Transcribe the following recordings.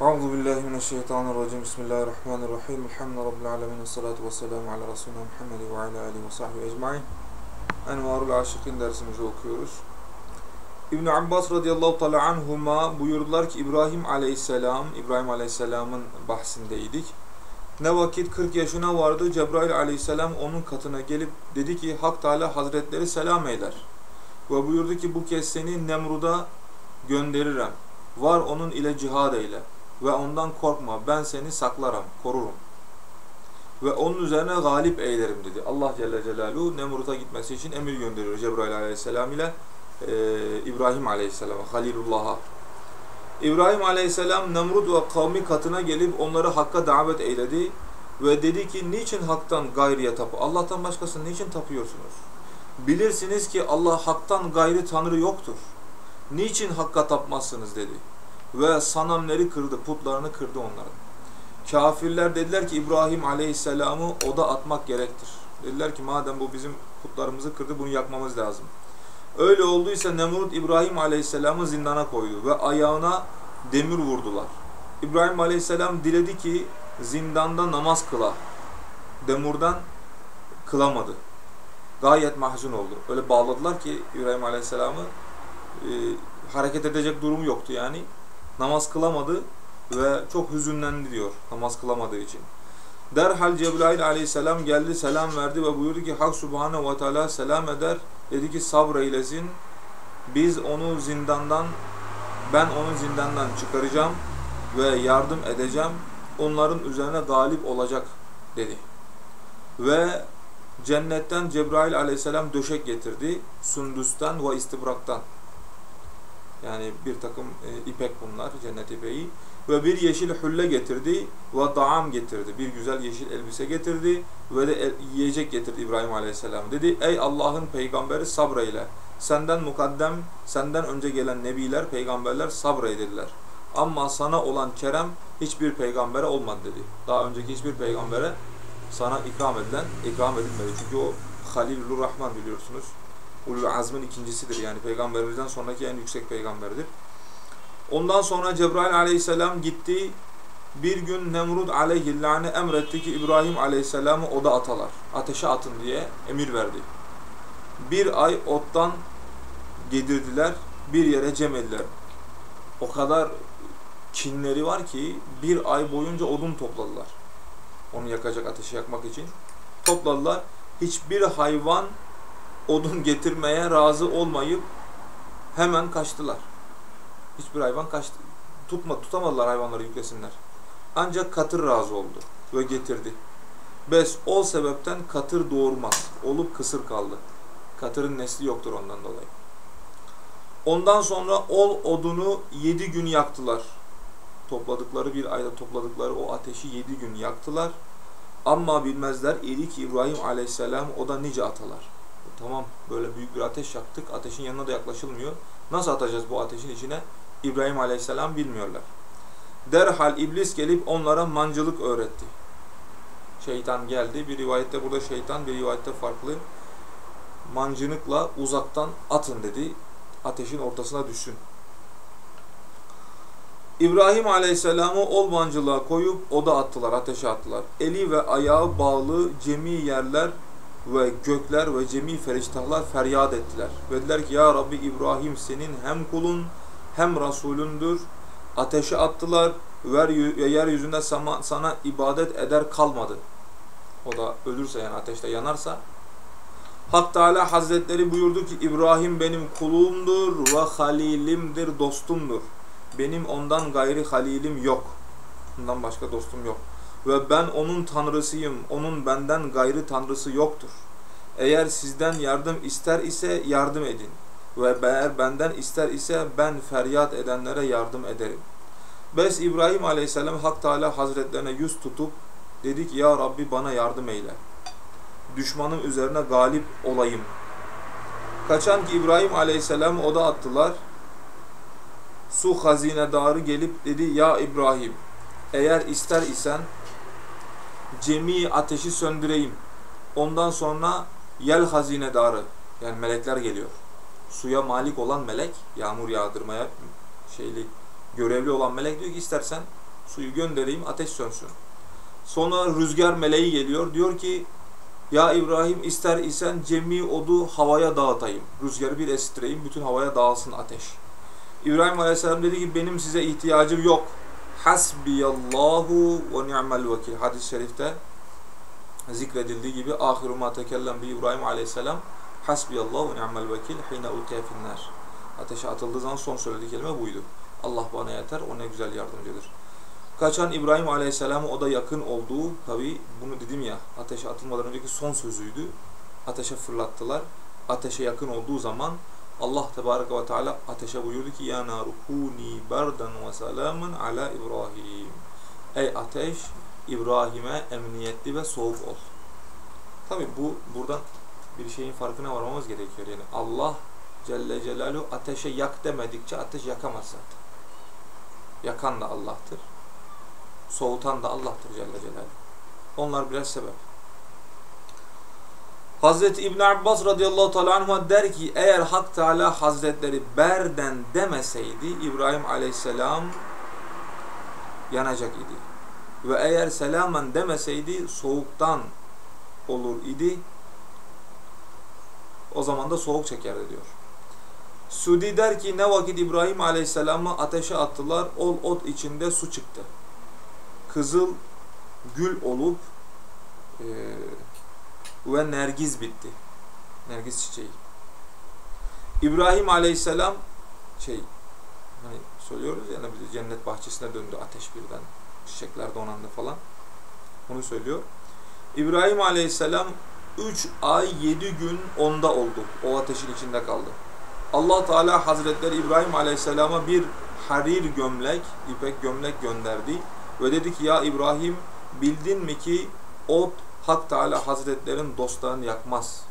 Euzu billahi mineşşeytanirracim. Bismillahirrahmanirrahim. Elhamdülillahi rabbil alamin. Essalatu vesselamu ala resulina Muhammed ve ala alihi ve sahbihi ecmaîn. Envarul Aşıkîn dersimizi okuyoruz. İbn Abbas radıyallahu teala anhuma buyurdular ki İbrahim aleyhisselam, İbrahim aleyhisselamın bahsindeydik. Ne vakit 40 yaşına vardı Cebrail aleyhisselam onun katına gelip dedi ki Hak Teala Hazretleri selam eyler. Ve buyurdu ki bu kez seni Nemrud'a gönderirim. Var onun ile cihad eyle ve ondan korkma ben seni saklarım, korurum. Ve onun üzerine galip eylerim dedi. Allah Celle Celaluhu Nemrut'a gitmesi için emir gönderiyor Cebrail aleyhisselam ile e, İbrahim aleyhisselam'a, Halilullah'a. İbrahim aleyhisselam Nemrut ve kavmi katına gelip onları hakka davet eyledi ve dedi ki niçin haktan gayriye tapı? Allah'tan başkasını niçin tapıyorsunuz? Bilirsiniz ki Allah haktan gayri tanrı yoktur. Niçin hakka tapmazsınız dedi. Ve sanamleri kırdı, putlarını kırdı onların. Kafirler dediler ki İbrahim aleyhisselamı oda atmak gerektir. Dediler ki madem bu bizim putlarımızı kırdı bunu yakmamız lazım. Öyle olduysa Nemrut İbrahim Aleyhisselam'ı zindana koydu ve ayağına demir vurdular. İbrahim Aleyhisselam diledi ki zindanda namaz kıla. Demurdan kılamadı. Gayet mahzun oldu. Öyle bağladılar ki İbrahim Aleyhisselam'ı e, hareket edecek durumu yoktu yani. Namaz kılamadı ve çok hüzünlendi diyor namaz kılamadığı için. Derhal Cebrail aleyhisselam geldi selam verdi ve buyurdu ki Hak subhanehu ve teala selam eder. Dedi ki sabreylesin. Biz onu zindandan ben onu zindandan çıkaracağım ve yardım edeceğim. Onların üzerine galip olacak dedi. Ve cennetten Cebrail aleyhisselam döşek getirdi. Sündüsten ve istibraktan. Yani bir takım e, ipek bunlar, cennet ipeği. Ve bir yeşil hülle getirdi ve daam getirdi. Bir güzel yeşil elbise getirdi ve de el, yiyecek getirdi İbrahim Aleyhisselam. Dedi ey Allah'ın peygamberi sabreyle. Senden mukaddem, senden önce gelen nebiler, peygamberler sabreydiler. Ama sana olan kerem hiçbir peygambere olmadı dedi. Daha önceki hiçbir peygambere sana ikram edilen, ikram edilmedi. Çünkü o Halilur Rahman biliyorsunuz. Ulul Azm'ın ikincisidir. Yani peygamberimizden sonraki en yüksek peygamberdir. Ondan sonra Cebrail aleyhisselam gitti. Bir gün Nemrut aleyhillâne emretti ki İbrahim aleyhisselamı oda atalar. Ateşe atın diye emir verdi. Bir ay ottan gedirdiler. Bir yere cem ettiler. O kadar kinleri var ki bir ay boyunca odun topladılar. Onu yakacak ateşi yakmak için. Topladılar. Hiçbir hayvan odun getirmeye razı olmayıp hemen kaçtılar. Hiçbir hayvan kaçtı. Tutma, tutamadılar hayvanları yüklesinler. Ancak katır razı oldu ve getirdi. Bes o sebepten katır doğurmaz. Olup kısır kaldı. Katırın nesli yoktur ondan dolayı. Ondan sonra ol odunu yedi gün yaktılar. Topladıkları bir ayda topladıkları o ateşi yedi gün yaktılar. Ama bilmezler idi ki İbrahim aleyhisselam o da nice atalar. Tamam böyle büyük bir ateş yaktık. Ateşin yanına da yaklaşılmıyor. Nasıl atacağız bu ateşin içine? İbrahim aleyhisselam bilmiyorlar. Derhal iblis gelip onlara mancılık öğretti. Şeytan geldi. Bir rivayette burada şeytan, bir rivayette farklı. Mancınıkla uzaktan atın dedi. Ateşin ortasına düşsün. İbrahim Aleyhisselam'ı ol mancılığa koyup oda attılar, ateşe attılar. Eli ve ayağı bağlı cemi yerler ve gökler ve cemi feriştahlar feryat ettiler. Ve dediler ki ya Rabbi İbrahim senin hem kulun hem Resulündür. Ateşe attılar ve yeryüzünde sana, ibadet eder kalmadı. O da ölürse yani ateşte yanarsa. Hak Teala Hazretleri buyurdu ki İbrahim benim kulumdur ve halilimdir, dostumdur. Benim ondan gayri halilim yok. Ondan başka dostum yok. Ve ben onun tanrısıyım. Onun benden gayrı tanrısı yoktur. Eğer sizden yardım ister ise yardım edin. Ve eğer benden ister ise ben feryat edenlere yardım ederim. Bes İbrahim Aleyhisselam Hak Teala Hazretlerine yüz tutup dedi ki ya Rabbi bana yardım eyle. Düşmanım üzerine galip olayım. Kaçan ki İbrahim Aleyhisselam oda attılar. Su hazinedarı gelip dedi ya İbrahim eğer ister isen cemi ateşi söndüreyim. Ondan sonra yel hazinedarı yani melekler geliyor. Suya malik olan melek, yağmur yağdırmaya şeyli görevli olan melek diyor ki istersen Suyu göndereyim ateş sönsün. Sonra rüzgar meleği geliyor. Diyor ki ya İbrahim ister isen cemi odu havaya dağıtayım. Rüzgarı bir estireyim. Bütün havaya dağılsın ateş. İbrahim Aleyhisselam dedi ki benim size ihtiyacım yok. Hasbiyallahu ve ni'mel vekil. Hadis-i şerifte zikredildiği gibi ahiru ma tekellem bi İbrahim Aleyhisselam Hasbiyallahu ve ni'mel vekil hine ulkiye. Ateşe atıldığı zaman son söylediği kelime buydu. Allah bana yeter, o ne güzel yardımcıdır. Kaçan İbrahim Aleyhisselam'a o da yakın olduğu, tabi bunu dedim ya, ateşe atılmadan önceki son sözüydü. Ateşe fırlattılar. Ateşe yakın olduğu zaman Allah Tebareke ve Teala ateşe buyurdu ki ya naru kuni berden ve selamen ala İbrahim. Ey ateş İbrahim'e emniyetli ve soğuk ol. Tabi bu buradan bir şeyin farkına varmamız gerekiyor. Yani Allah Celle Celaluhu ateşe yak demedikçe ateş yakamaz zaten. Yakan da Allah'tır. Soğutan da Allah'tır Celle Celaluhu. Onlar biraz sebep. Hazreti İbn Abbas radıyallahu teala anhuma der ki eğer Hak Teala Hazretleri berden demeseydi İbrahim aleyhisselam yanacak idi. Ve eğer selamen demeseydi soğuktan olur idi. O zaman da soğuk çekerdi diyor. Sudi der ki ne vakit İbrahim Aleyhisselam'ı ateşe attılar, ol ot içinde su çıktı. Kızıl gül olup e, ve nergiz bitti. Nergiz çiçeği. İbrahim Aleyhisselam şey hani söylüyoruz ya biz cennet bahçesine döndü ateş birden. Çiçekler donandı falan. Onu söylüyor. İbrahim Aleyhisselam 3 ay 7 gün onda oldu. O ateşin içinde kaldı. Allah Teala Hazretleri İbrahim Aleyhisselam'a bir harir gömlek, ipek gömlek gönderdi ve dedi ki ya İbrahim bildin mi ki ot Hak Teala Hazretlerin dostlarını yakmaz.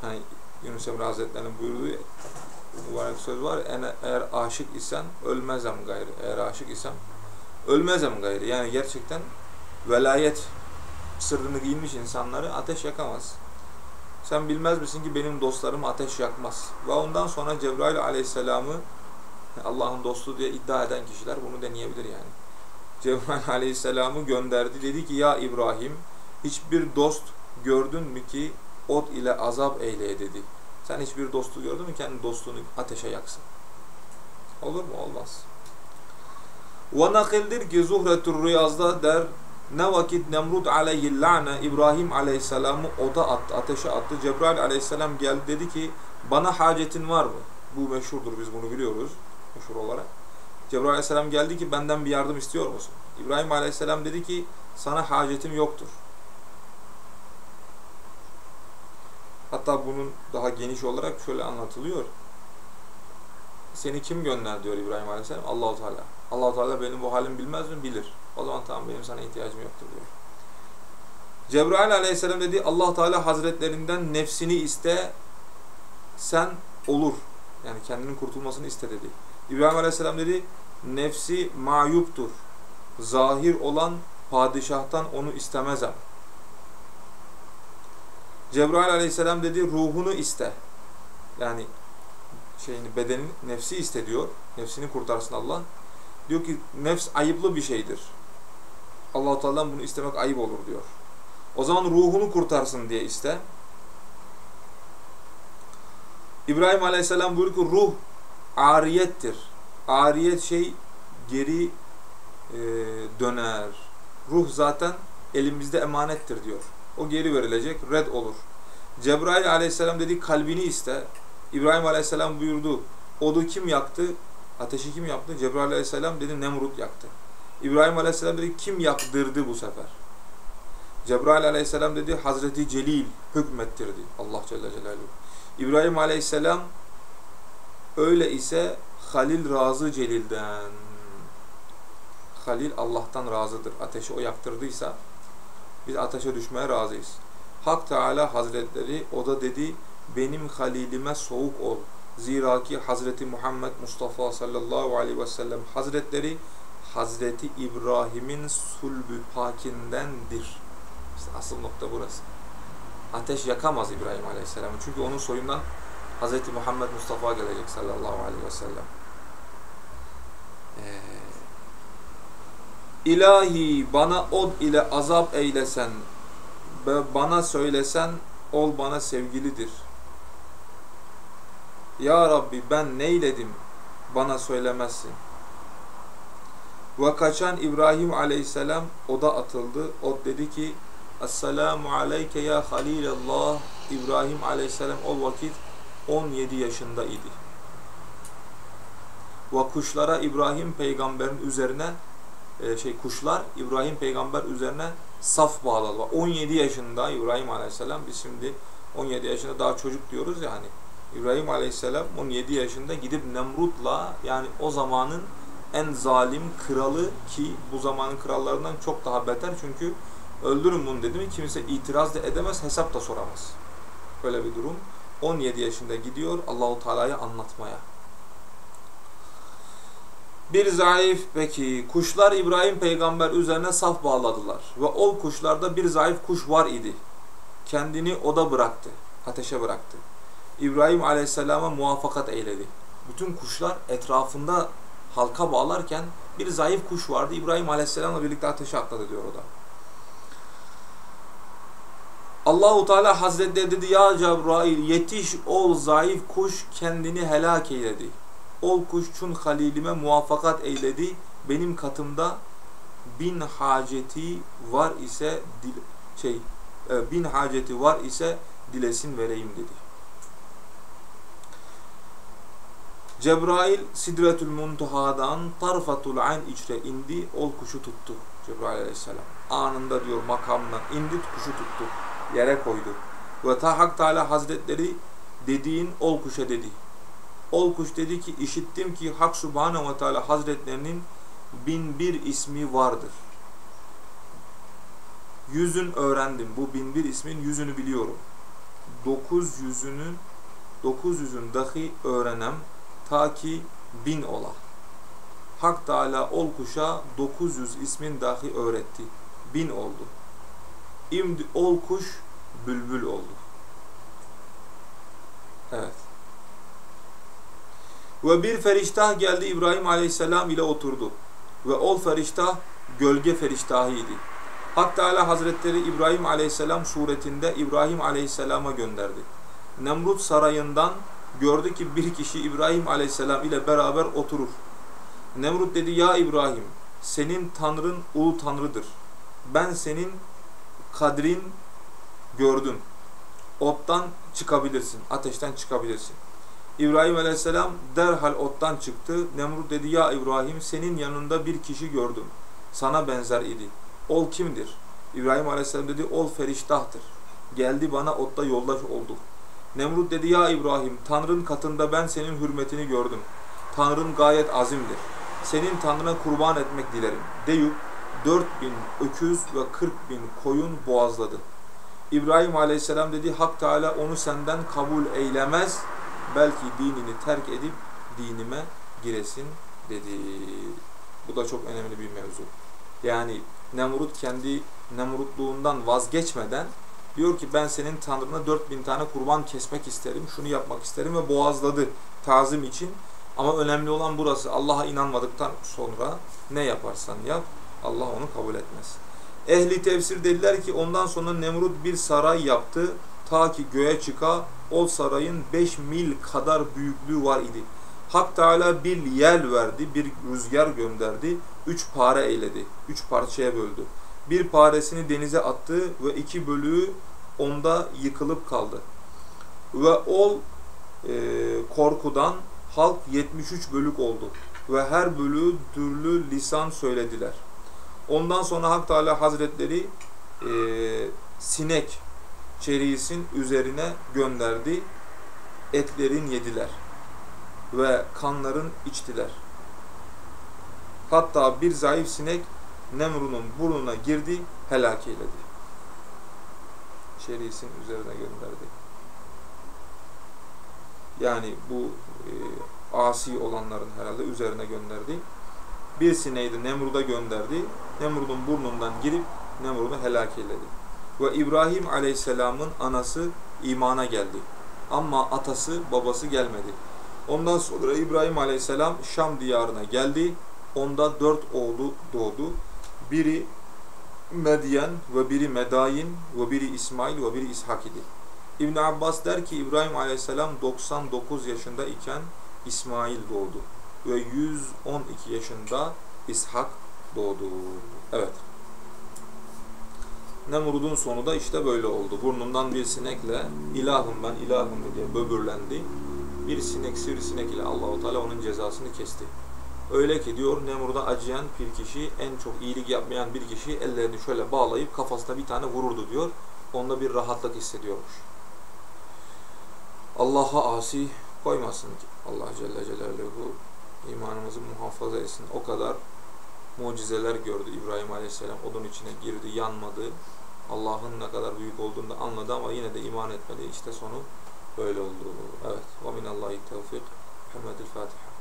Hani Yunus Emre Hazretleri'nin buyurduğu mübarek söz var. Eğer aşık isen ölmezem gayrı. Eğer aşık isem ölmezem gayrı. Yani gerçekten velayet sırrını giyinmiş insanları ateş yakamaz. Sen bilmez misin ki benim dostlarım ateş yakmaz. Ve ondan sonra Cebrail aleyhisselamı Allah'ın dostu diye iddia eden kişiler bunu deneyebilir yani. Cebrail aleyhisselamı gönderdi. Dedi ki ya İbrahim hiçbir dost gördün mü ki ot ile azap eyleye dedi. Sen hiçbir dostu gördün mü kendi dostunu ateşe yaksın. Olur mu? Olmaz. Nakildir ki Zuhretur Riyaz'da der ne vakit Nemrut aleyhillâne İbrahim aleyhisselamı oda attı, ateşe attı. Cebrail aleyhisselam geldi dedi ki bana hacetin var mı? Bu meşhurdur biz bunu biliyoruz meşhur olarak. Cebrail aleyhisselam geldi ki benden bir yardım istiyor musun? İbrahim aleyhisselam dedi ki sana hacetim yoktur. Hatta bunun daha geniş olarak şöyle anlatılıyor. Seni kim gönder diyor İbrahim aleyhisselam? Allahu Teala. allah Teala benim bu halimi bilmez mi? Bilir. O zaman tamam benim sana ihtiyacım yoktur diyor. Cebrail aleyhisselam dedi allah Teala hazretlerinden nefsini iste sen olur. Yani kendinin kurtulmasını iste dedi. İbrahim aleyhisselam dedi nefsi mayuptur. Zahir olan padişahtan onu istemezem. Cebrail aleyhisselam dedi ruhunu iste. Yani şeyini bedenin nefsi iste diyor. Nefsini kurtarsın Allah. Diyor ki nefs ayıplı bir şeydir. Allah-u Teala'dan bunu istemek ayıp olur diyor. O zaman ruhunu kurtarsın diye iste. İbrahim Aleyhisselam buyuruyor ki ruh ariyettir. Ariyet şey geri e, döner. Ruh zaten elimizde emanettir diyor. O geri verilecek, red olur. Cebrail aleyhisselam dedi kalbini iste. İbrahim aleyhisselam buyurdu. Odu kim yaktı? Ateşi kim yaptı? Cebrail aleyhisselam dedi Nemrut yaktı. İbrahim aleyhisselam dedi kim yaktırdı bu sefer? Cebrail aleyhisselam dedi Hazreti Celil hükmettirdi. Allah Celle Celaluhu. İbrahim aleyhisselam öyle ise Halil razı Celil'den. Halil Allah'tan razıdır. Ateşi o yaktırdıysa biz ateşe düşmeye razıyız. Hak Teala Hazretleri o da dedi benim halilime soğuk ol. Zira ki Hazreti Muhammed Mustafa sallallahu aleyhi ve sellem Hazretleri Hazreti İbrahim'in sulbü pakindendir. İşte asıl nokta burası. Ateş yakamaz İbrahim aleyhisselam. Çünkü onun soyundan Hazreti Muhammed Mustafa gelecek sallallahu aleyhi ve sellem. İlahi bana od ile azap eylesen ve bana söylesen ol bana sevgilidir. Ya Rabbi ben neyledim bana söylemezsin. Ve kaçan İbrahim aleyhisselam oda atıldı. O dedi ki Esselamu aleyke ya Halilallah. İbrahim aleyhisselam o vakit 17 yaşında idi. Ve kuşlara İbrahim peygamberin üzerine e, şey kuşlar İbrahim peygamber üzerine saf bağladılar. 17 yaşında İbrahim aleyhisselam biz şimdi 17 yaşında daha çocuk diyoruz yani. İbrahim aleyhisselam 17 yaşında gidip Nemrut'la yani o zamanın en zalim kralı ki bu zamanın krallarından çok daha beter çünkü öldürün bunu dedi mi kimse itiraz da edemez hesap da soramaz. Böyle bir durum. 17 yaşında gidiyor Allahu Teala'yı anlatmaya. Bir zayıf peki kuşlar İbrahim peygamber üzerine saf bağladılar ve o kuşlarda bir zayıf kuş var idi. Kendini oda bıraktı, ateşe bıraktı. İbrahim aleyhisselama muvaffakat eyledi. Bütün kuşlar etrafında halka bağlarken bir zayıf kuş vardı. İbrahim aleyhisselamla birlikte ateşe atladı diyor o da. Allahu Teala Hazretleri dedi ya Cebrail yetiş ol zayıf kuş kendini helak eyledi. Ol kuş çun halilime muvaffakat eyledi. Benim katımda bin haceti var ise dil, şey e, bin haceti var ise dilesin vereyim dedi. Cebrail Sidretül Muntaha'dan tarfatul ayn içre indi, ol kuşu tuttu. Cebrail aleyhisselam. Anında diyor makamına indi, kuşu tuttu. Yere koydu. Ve ta Hak Teala Hazretleri dediğin ol kuşa dedi. Ol kuş dedi ki işittim ki Hak Subhanahu ve Teala Hazretlerinin bin bir ismi vardır. Yüzün öğrendim. Bu bin bir ismin yüzünü biliyorum. Dokuz yüzünün dokuz yüzün dahi öğrenem ta ki bin ola. Hak Teala ol kuşa 900 ismin dahi öğretti. Bin oldu. İmdi ol kuş bülbül oldu. Evet. Ve bir feriştah geldi İbrahim Aleyhisselam ile oturdu. Ve ol feriştah gölge feriştahıydı. Hak Teala Hazretleri İbrahim Aleyhisselam suretinde İbrahim Aleyhisselam'a gönderdi. Nemrut sarayından gördü ki bir kişi İbrahim aleyhisselam ile beraber oturur. Nemrut dedi ya İbrahim senin tanrın ulu tanrıdır. Ben senin kadrin gördün. Ottan çıkabilirsin, ateşten çıkabilirsin. İbrahim aleyhisselam derhal ottan çıktı. Nemrut dedi ya İbrahim senin yanında bir kişi gördüm. Sana benzer idi. Ol kimdir? İbrahim aleyhisselam dedi ol feriştahtır. Geldi bana otta yoldaş oldu. Nemrut dedi ya İbrahim Tanrın katında ben senin hürmetini gördüm. Tanrın gayet azimdir. Senin Tanrına kurban etmek dilerim. Deyup 4 bin öküz ve 40 bin koyun boğazladı. İbrahim aleyhisselam dedi Hak Teala onu senden kabul eylemez. Belki dinini terk edip dinime giresin dedi. Bu da çok önemli bir mevzu. Yani Nemrut kendi Nemrutluğundan vazgeçmeden diyor ki ben senin tanrına 4000 tane kurban kesmek isterim, şunu yapmak isterim ve boğazladı tazim için. Ama önemli olan burası Allah'a inanmadıktan sonra ne yaparsan yap Allah onu kabul etmez. Ehli tefsir dediler ki ondan sonra Nemrut bir saray yaptı. Ta ki göğe çıka o sarayın 5 mil kadar büyüklüğü var idi. Hak Teala bir yel verdi, bir rüzgar gönderdi, üç pare eyledi, üç parçaya böldü. Bir paresini denize attı ve iki bölüğü onda yıkılıp kaldı. Ve ol e, korkudan halk 73 bölük oldu ve her bölüğü türlü lisan söylediler. Ondan sonra Hak Teala Hazretleri e, sinek çeriğisin üzerine gönderdi. Etlerin yediler ve kanların içtiler. Hatta bir zayıf sinek Nemrun'un burnuna girdi, helak eyledi. Şerisin üzerine gönderdi. Yani bu e, asi olanların herhalde üzerine gönderdi. Bir sineği Nemrud'a gönderdi. Nemrud'un burnundan girip Nemrud'u helak eyledi. Ve İbrahim Aleyhisselam'ın anası imana geldi. Ama atası, babası gelmedi. Ondan sonra İbrahim Aleyhisselam Şam diyarına geldi. Onda dört oğlu doğdu. Biri Medyen ve biri Medayin ve biri İsmail ve biri İshak idi. İbn Abbas der ki İbrahim Aleyhisselam 99 yaşında iken İsmail doğdu ve 112 yaşında İshak doğdu. Evet. Nemrud'un sonu da işte böyle oldu. Burnundan bir sinekle ilahım ben ilahım diye böbürlendi. Bir sinek sivrisinek ile Allahu Teala onun cezasını kesti. Öyle ki diyor Nemrud'a acıyan bir kişi en çok iyilik yapmayan bir kişi ellerini şöyle bağlayıp kafasına bir tane vururdu diyor. Onda bir rahatlık hissediyormuş. Allah'a asi koymasın ki Allah Celle Celaluhu imanımızı muhafaza etsin. O kadar mucizeler gördü İbrahim Aleyhisselam. Odun içine girdi, yanmadı. Allah'ın ne kadar büyük olduğunu da anladı ama yine de iman etmedi. İşte sonu böyle oldu. Evet. Ve minallahi tevfik. Muhammedül Fatiha.